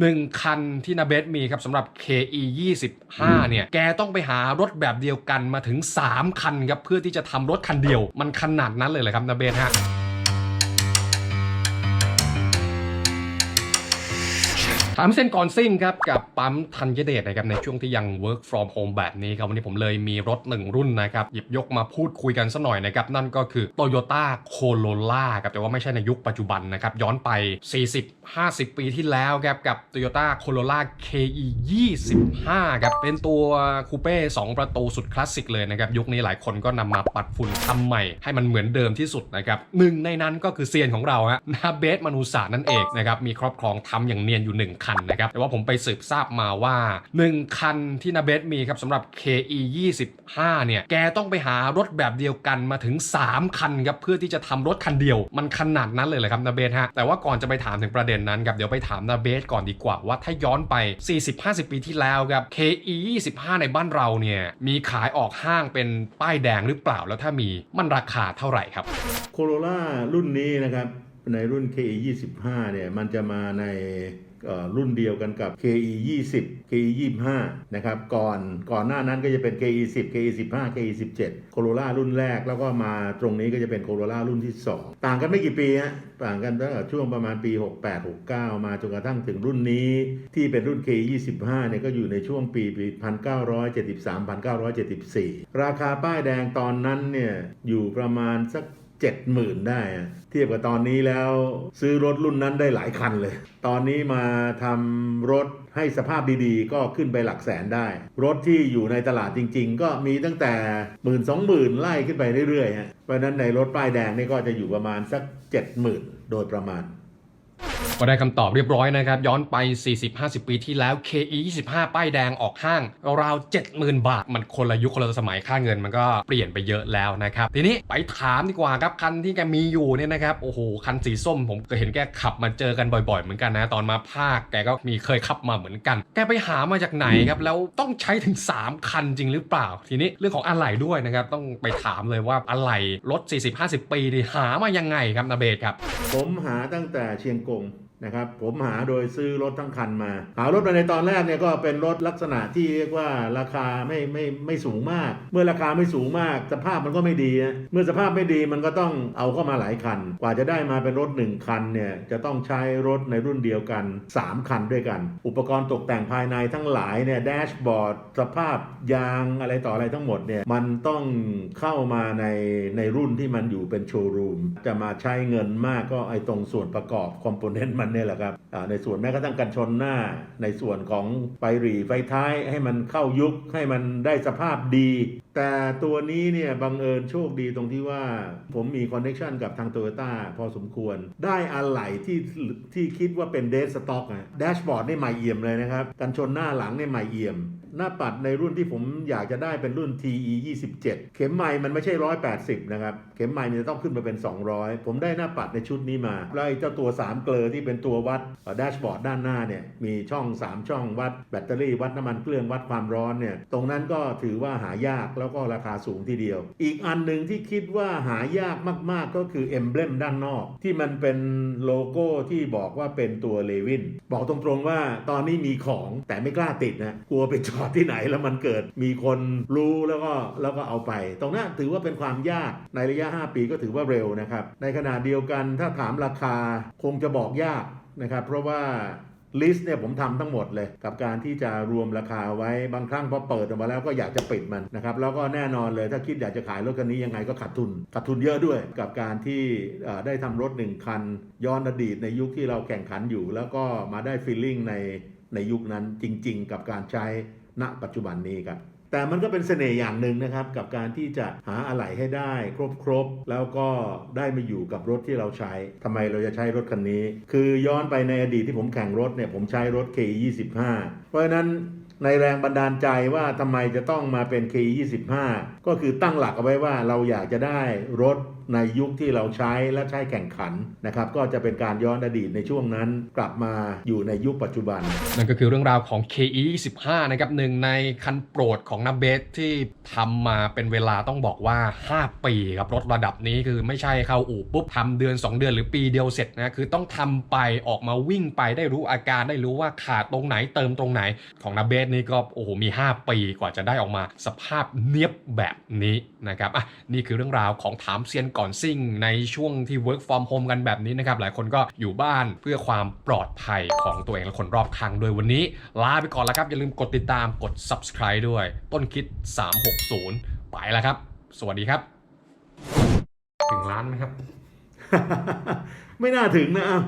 หนึ่งคันที่นาเบสมีครับสำหรับ KE 25เนี่ย แกต้องไปหารถแบบเดียวกันมาถึง 3 คันครับ เพื่อที่จะทำรถคันเดียว มันขนาดนั้นเลยเหรอครับนาเบสฮะามเส้นก่อนซิ่งครับกับปั๊มธัญเดชนะครับในช่วงที่ยัง work from home แบบนี้ครับวันนี้ผมเลยมีรถหนึ่งรุ่นนะครับหยิบยกมาพูดคุยกันสักหน่อยนะครับนั่นก็คือ Toyota Corolla ครับแต่ว่าไม่ใช่ในยุคปัจจุบันนะครับย้อนไป 40-50 ปีที่แล้วครับกับ Toyota Corolla KE 25ครับเป็นตัวคูเป้2ประตูสุดคลาสสิกเลยนะครับยุคนี้หลายคนก็นำมาปัดฝุ่นทำใหม่ ให้มันเหมือนเดิมที่สุดนะครับหนึ่งในนั้นก็คือเซียนของเราฮะนาเบสมนุษานั่นเองนะครับมีครอบครองทำอย่างเนียนอยู่1คันนะครับ แต่ว่าผมไปสืบทราบมาว่า 1 คันที่นาเบสมีครับสำหรับ KE 25เนี่ย แกต้องไปหารถแบบเดียวกันมาถึง 3 คันครับ เพื่อที่จะทำรถคันเดียว มันขนาดนั้นเลยเหรอครับนาเบสฮะ แต่ว่าก่อนจะไปถามถึงประเด็นนั้นครับ เดี๋ยวไปถามนาเบสก่อนดีกว่าว่าถ้าย้อนไป 40-50 ปีที่แล้วครับ KE 25ในบ้านเราเนี่ยมีขายออกห้างเป็นป้ายแดงหรือเปล่าแล้วถ้ามีมันราคาเท่าไหร่ครับโคโรล่ารุ่นนี้นะครับในรุ่น KE 25เนี่ยมันจะมาใน รุ่นเดียวกันกับ KE 20 KE 25นะครับก่อนก่อนหน้านั้นก็จะเป็น KE 10 KE 15 KE 17โคโรล่ารุ่นแรกแล้วก็มาตรงนี้ก็จะเป็นโคโรล่ารุ่นที่ 2 ต่างกันไม่กี่ปีฮะต่างกันตั้งแต่ช่วงประมาณปี 68 69 มาจนกระทั่งถึงรุ่นนี้ที่เป็นรุ่น KE 25เนี่ยก็อยู่ในช่วงปีปี 1973 1974 ราคาป้ายแดงตอนนั้นเนี่ยอยู่ประมาณสัก 70,000ได้ เทียบกับตอนนี้แล้วซื้อรถรุ่นนั้นได้หลายคันเลย ตอนนี้มาทำรถให้สภาพดีๆ ก็ขึ้นไปหลักแสนได้ รถที่อยู่ในตลาดจริง ๆ ก็มีตั้งแต่หมื่นสองหมื่นไล่ขึ้นไปเรื่อยๆฮะเพราะฉะนั้นในรถป้ายแดงนี่ก็จะอยู่ประมาณสัก70,000โดยประมาณ ก็ได้คำตอบเรียบร้อยนะครับ ย้อนไป 40-50 ปีที่แล้ว KE 25 ป้ายแดงออกห้างราว 70,000 บาท มันคนละยุคคนละสมัยค่าเงินมันก็เปลี่ยนไปเยอะแล้วนะครับ ทีนี้ไปถามดีกว่าครับ คันที่แกมีอยู่เนี่ยนะครับ โอ้โห คันสีส้มผมก็เห็นแกขับมาเจอกันบ่อยๆ เหมือนกันนะ ตอนมาภาคแกก็มีเคยขับมาเหมือนกัน แกไปหามาจากไหนครับ แล้วต้องใช้ถึง 3 คันจริงหรือเปล่า ทีนี้เรื่องของอะไหล่ด้วยนะครับต้องไปถามเลยว่าอะไหล่รถ 40-50 ปีนี่หามายังไงครับนาเบศครับ ผมหาตั้งแต่เชียงกง นะครับผมหาโดยซื้อรถทั้งคันมา หารถมาในตอนแรกเนี่ยก็เป็นรถลักษณะที่เรียกว่าราคาไม่ไม่ไม่สูงมาก เมื่อราคาไม่สูงมาก สภาพมันก็ไม่ดี เมื่อสภาพไม่ดีมันก็ต้องเอาเข้ามาหลายคัน กว่าจะได้มาเป็นรถ 1 คันเนี่ยจะต้องใช้รถในรุ่นเดียวกัน 3 คันด้วยกัน อุปกรณ์ตกแต่งภายในทั้งหลายเนี่ยแดชบอร์ดสภาพยางอะไรต่ออะไรทั้งหมดเนี่ยมันต้องเข้ามาในในรุ่นที่มันอยู่เป็นโชว์รูมจะมาใช้เงินมากก็ไอตรงส่วนประกอบคอมโพเนนต์มันเนี่ยแหละครับในส่วนแม้กระทั่งกันชนหน้า ในส่วนของไฟหรี่ไฟท้ายให้มันเข้ายุคให้มันได้สภาพดี แต่ตัวนี้เนี่ยบังเอิญโชคดีตรงที่ว่าผมมีคอนเน t ชันกับทางโตโยต้าพอสมควร ได้อะไหล่ที่ที่คิดว่าเป็นเดสต็อกอะแดชบอร์ดนี่ใหม่เอี่ยมเลยนะครับ กันชนหน้าหลังเนี่ยใหม่เอี่ยมหน้าปัดในรุ่นที่ผมอยากจะได้เป็นรุ่น TE 27 เข็มไม้มันไม่ใช่ 180 นะครับ เข็มไม้มันจะต้องขึ้นมาเป็น 200 ผมได้หน้าปัดในชุดนี้มา แล้วไอ้เจ้าตัว 3 เกลอที่เป็นตัววัดแดชบอร์ดด้านหน้าเนี่ยมีช่อง 3 ช่องวัดแบตเตอรี่วัดน้ำมันเครื่องวัดความร้อนเนี่ยตรงนั้นก็ถือว่าหายากแล้วก็ราคาสูงทีเดียว อีกอันหนึ่งที่คิดว่าหายากมากๆก็คือเอมเบลมด้านนอก ที่มันเป็นโลโก้ที่บอกว่าเป็นตัวเลวิน บอกตรงๆว่าตอนนี้มีของแต่ไม่กล้าติดนะกลัวไปจอดที่ไหนแล้วมันเกิดมีคนรู้แล้วก็แล้วก็เอาไป ตรงนั้นถือว่าเป็นความยากในระยะ 5 ปีก็ถือว่าเร็วนะครับในขณะเดียวกันถ้าถามราคาคงจะบอกยาก นะครับ เพราะว่าลิสต์เนี่ยผมทำทั้งหมดเลย กับการที่จะรวมราคาไว้บางครั้งพอเปิดออกมาแล้วก็อยากจะปิดมันนะครับแล้วก็แน่นอนเลยถ้าคิดอยากจะขายรถคันนี้ยังไงก็ขาดทุนขาดทุนเยอะด้วย กับการที่ได้ทำรถหนึ่งคัน ย้อนอดีตในยุคที่เราแข่งขันอยู่ แล้วก็มาได้ฟีลลิ่งในในยุคนั้นจริง ๆ กับการใช้ณปัจจุบันนี้ครับ แต่มันก็เป็นเสน่ห์อย่างหนึ่งนะครับ กับการที่จะหาอะไหล่ให้ได้ครบๆแล้วก็ได้มาอยู่กับรถที่เราใช้ทำไมเราจะใช้รถคันนี้ คือย้อนไปในอดีตที่ผมแข่งรถเนี่ยผมใช้รถ K25 เพราะฉะนั้น ในแรงบันดาลใจว่าทำไมจะต้องมาเป็น K25 ก็คือตั้งหลักเอาไว้ว่าเราอยากจะได้รถในยุคที่เราใช้และใช้แข่งขันนะครับก็จะเป็นการย้อนอดีตในช่วงนั้นกลับมาอยู่ในยุคปัจจุบัน นั่นก็คือเรื่องราวของ KE 25นะครับหนึ่งในคันโปรดของนาเบสที่ทำมาเป็นเวลาต้องบอกว่า 5 ปีครับรถระดับนี้คือไม่ใช่เข้าอู่ปุ๊บทำเดือน 2 เดือนหรือปีเดียวเสร็จนะคือต้องทำไปออกมาวิ่งไปได้รู้อาการได้รู้ว่าขาดตรงไหนเติมตรงไหนของนาเบสนี่ก็โอ้โหมี 5 ปีกว่าจะได้ออกมาสภาพเนียบแบบนี้นะครับอะนี่คือเรื่องราวของถามเซียนก่อนซิ่ง ในช่วงที่ work from home กันแบบนี้นะครับหลายคนก็อยู่บ้านเพื่อความปลอดภัยของตัวเองและคนรอบข้างด้วยวันนี้ ลาไปก่อนแล้วครับ อย่าลืมกดติดตามกด subscribe ด้วย ต้นคิด 360 ไปแล้วครับ สวัสดีครับ ถึงร้านไหมครับ ไม่น่าถึงนะอ้า